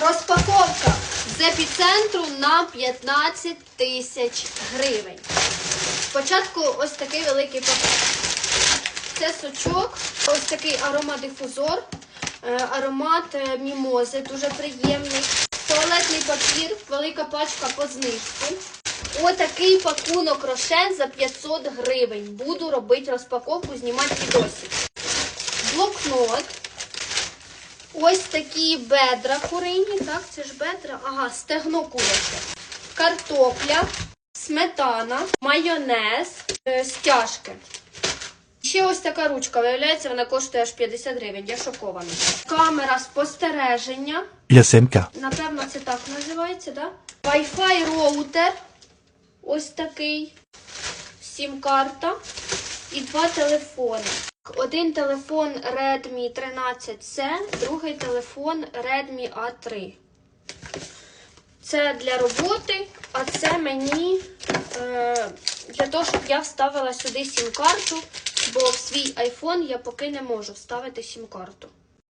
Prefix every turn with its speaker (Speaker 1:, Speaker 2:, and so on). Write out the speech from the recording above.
Speaker 1: Розпаковка з епіцентру на 15 тисяч гривень. Спочатку ось такий великий пакет. Це сучок, ось такий аромадифузор, е, аромат е, мімози, дуже приємний. Туалетний папір, велика пачка по знижку. Отакий пакунок рошен за 500 гривень. Буду робити розпаковку, знімати відосик. Блокнот. Ось такі бедра курині, так, це ж бедра, ага, стегно куряче. Картопля, сметана, майонез, е, стяжки. Ще ось така ручка, виявляється, вона коштує аж 50 гривень. Я шокована. Камера спостереження.
Speaker 2: Ясемка.
Speaker 1: Напевно, це так називається, да? Wi-Fi роутер. Ось такий. Сім-карта. І два телефони. Один телефон Redmi 13C, другий телефон Redmi A3. Це для роботи, а це мені е, для того, щоб я вставила сюди сім-карту, бо в свій iPhone я поки не можу вставити сім-карту.